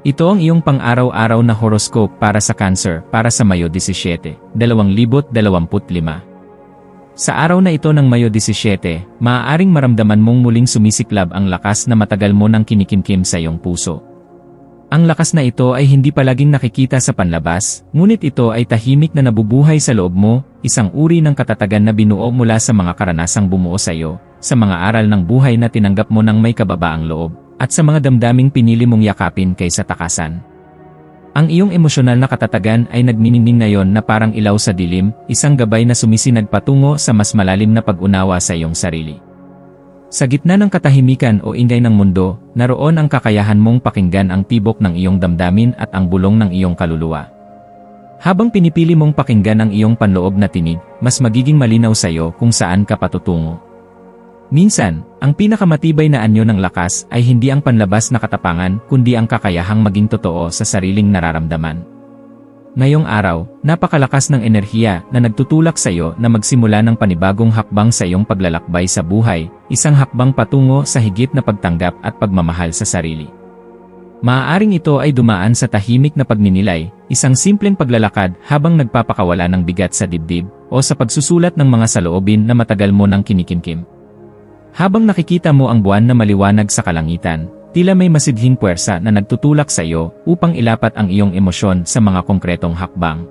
Ito ang iyong pang-araw-araw na horoscope para sa Cancer para sa Mayo 17, 2025. Sa araw na ito ng Mayo 17, maaaring maramdaman mong muling sumisiklab ang lakas na matagal mo nang kinikimkim sa iyong puso. Ang lakas na ito ay hindi palaging nakikita sa panlabas, ngunit ito ay tahimik na nabubuhay sa loob mo, isang uri ng katatagan na binuo mula sa mga karanasang bumuo sa iyo, sa mga aral ng buhay na tinanggap mo ng may kababaang loob at sa mga damdaming pinili mong yakapin kaysa takasan. Ang iyong emosyonal na katatagan ay nagniningning ngayon na parang ilaw sa dilim, isang gabay na sumisinag patungo sa mas malalim na pag-unawa sa iyong sarili. Sa gitna ng katahimikan o ingay ng mundo, naroon ang kakayahan mong pakinggan ang tibok ng iyong damdamin at ang bulong ng iyong kaluluwa. Habang pinipili mong pakinggan ang iyong panloob na tinig, mas magiging malinaw sa iyo kung saan ka patutungo. Minsan, ang pinakamatibay na anyo ng lakas ay hindi ang panlabas na katapangan kundi ang kakayahang maging totoo sa sariling nararamdaman. Ngayong araw, napakalakas ng enerhiya na nagtutulak sa iyo na magsimula ng panibagong hakbang sa iyong paglalakbay sa buhay, isang hakbang patungo sa higit na pagtanggap at pagmamahal sa sarili. Maaaring ito ay dumaan sa tahimik na pagninilay, isang simpleng paglalakad habang nagpapakawala ng bigat sa dibdib, o sa pagsusulat ng mga saloobin na matagal mo nang kinikimkim. Habang nakikita mo ang buwan na maliwanag sa kalangitan, tila may masidhing puwersa na nagtutulak sa iyo upang ilapat ang iyong emosyon sa mga konkretong hakbang.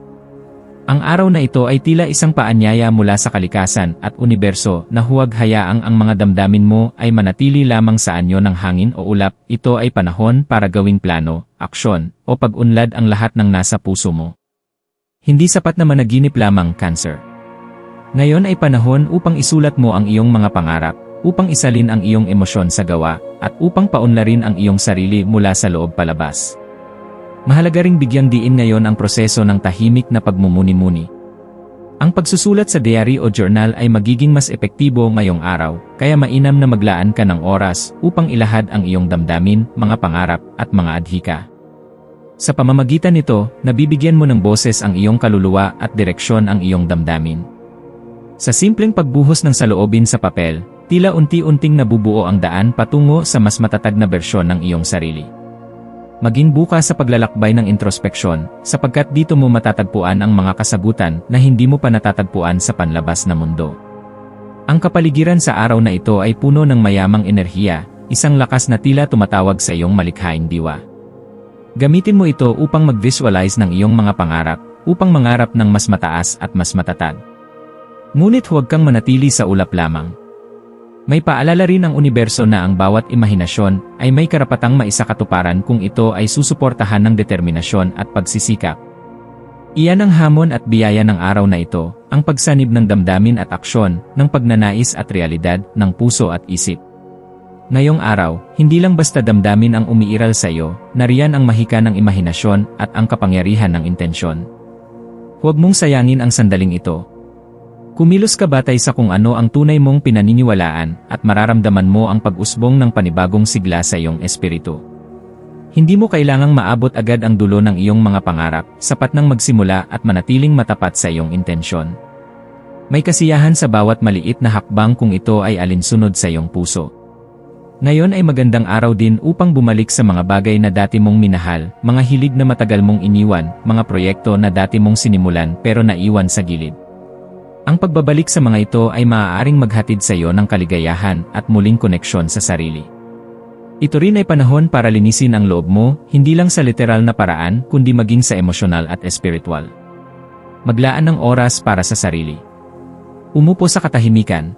Ang araw na ito ay tila isang paanyaya mula sa kalikasan at universo na huwag hayaang ang mga damdamin mo ay manatili lamang sa anyo ng hangin o ulap, ito ay panahon para gawing plano, aksyon, o pag-unlad ang lahat ng nasa puso mo. Hindi sapat na managinip lamang, Cancer. Ngayon ay panahon upang isulat mo ang iyong mga pangarap, upang isalin ang iyong emosyon sa gawa, at upang paunlarin ang iyong sarili mula sa loob palabas. Mahalaga ring bigyang diin ngayon ang proseso ng tahimik na pagmumuni-muni. Ang pagsusulat sa diary o journal ay magiging mas epektibo ngayong araw, kaya mainam na maglaan ka ng oras upang ilahad ang iyong damdamin, mga pangarap, at mga adhika. Sa pamamagitan nito, nabibigyan mo ng boses ang iyong kaluluwa at direksyon ang iyong damdamin. Sa simpleng pagbuhos ng saloobin sa papel, Tila unti-unting nabubuo ang daan patungo sa mas matatag na bersyon ng iyong sarili. Maging bukas sa paglalakbay ng introspeksyon, sapagkat dito mo matatagpuan ang mga kasagutan na hindi mo pa natatagpuan sa panlabas na mundo. Ang kapaligiran sa araw na ito ay puno ng mayamang enerhiya, isang lakas na tila tumatawag sa iyong malikhaing diwa. Gamitin mo ito upang mag-visualize ng iyong mga pangarap, upang mangarap ng mas mataas at mas matatag. Ngunit huwag kang manatili sa ulap lamang. May paalala rin ang universo na ang bawat imahinasyon ay may karapatang maisakatuparan kung ito ay susuportahan ng determinasyon at pagsisikap. Iyan ang hamon at biyaya ng araw na ito, ang pagsanib ng damdamin at aksyon, ng pagnanais at realidad, ng puso at isip. Ngayong araw, hindi lang basta damdamin ang umiiral sa iyo, nariyan ang mahika ng imahinasyon at ang kapangyarihan ng intensyon. Huwag mong sayangin ang sandaling ito, Kumilos ka batay sa kung ano ang tunay mong pinaniniwalaan at mararamdaman mo ang pag-usbong ng panibagong sigla sa iyong espiritu. Hindi mo kailangang maabot agad ang dulo ng iyong mga pangarap, sapat nang magsimula at manatiling matapat sa iyong intensyon. May kasiyahan sa bawat maliit na hakbang kung ito ay alinsunod sa iyong puso. Ngayon ay magandang araw din upang bumalik sa mga bagay na dati mong minahal, mga hilig na matagal mong iniwan, mga proyekto na dati mong sinimulan pero naiwan sa gilid. Ang pagbabalik sa mga ito ay maaaring maghatid sa iyo ng kaligayahan at muling koneksyon sa sarili. Ito rin ay panahon para linisin ang loob mo, hindi lang sa literal na paraan kundi maging sa emosyonal at espiritual. Maglaan ng oras para sa sarili. Umupo sa katahimikan.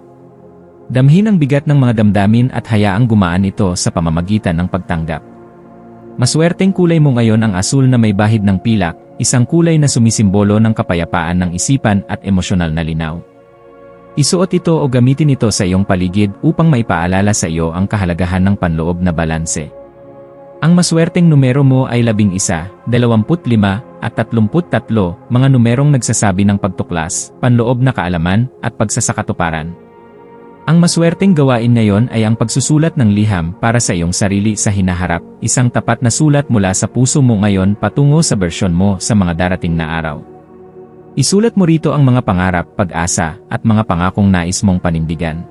Damhin ang bigat ng mga damdamin at hayaang gumaan ito sa pamamagitan ng pagtanggap. Maswerteng kulay mo ngayon ang asul na may bahid ng pilak, isang kulay na sumisimbolo ng kapayapaan ng isipan at emosyonal na linaw. Isuot ito o gamitin ito sa iyong paligid upang maipaalala sa iyo ang kahalagahan ng panloob na balanse. Ang maswerteng numero mo ay 11, 25, at 33, mga numerong nagsasabi ng pagtuklas, panloob na kaalaman, at pagsasakatuparan. Ang maswerteng gawain ngayon ay ang pagsusulat ng liham para sa iyong sarili sa hinaharap, isang tapat na sulat mula sa puso mo ngayon patungo sa bersyon mo sa mga darating na araw. Isulat mo rito ang mga pangarap, pag-asa, at mga pangakong nais mong panindigan.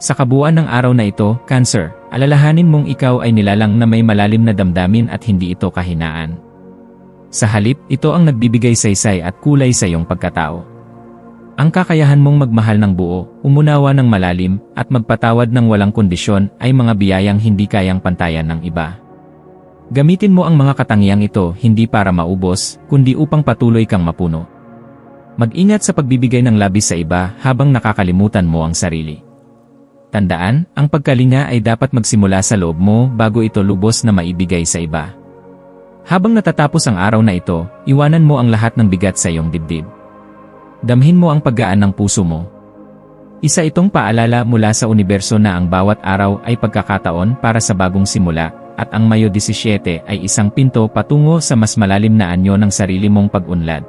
Sa kabuuan ng araw na ito, Cancer, alalahanin mong ikaw ay nilalang na may malalim na damdamin at hindi ito kahinaan. Sa halip, ito ang nagbibigay saysay at kulay sa iyong pagkatao. Ang kakayahan mong magmahal ng buo, umunawa ng malalim, at magpatawad ng walang kondisyon ay mga biyayang hindi kayang pantayan ng iba. Gamitin mo ang mga katangiang ito hindi para maubos, kundi upang patuloy kang mapuno. Mag-ingat sa pagbibigay ng labis sa iba habang nakakalimutan mo ang sarili. Tandaan, ang pagkalinga ay dapat magsimula sa loob mo bago ito lubos na maibigay sa iba. Habang natatapos ang araw na ito, iwanan mo ang lahat ng bigat sa iyong dibdib. Damhin mo ang paggaan ng puso mo. Isa itong paalala mula sa universo na ang bawat araw ay pagkakataon para sa bagong simula, at ang Mayo 17 ay isang pinto patungo sa mas malalim na anyo ng sarili mong pag-unlad.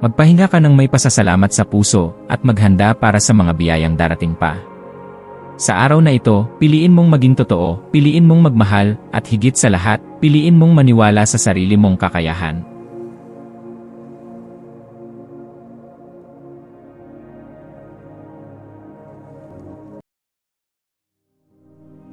Magpahinga ka ng may pasasalamat sa puso at maghanda para sa mga biyayang darating pa. Sa araw na ito, piliin mong maging totoo, piliin mong magmahal, at higit sa lahat, piliin mong maniwala sa sarili mong kakayahan.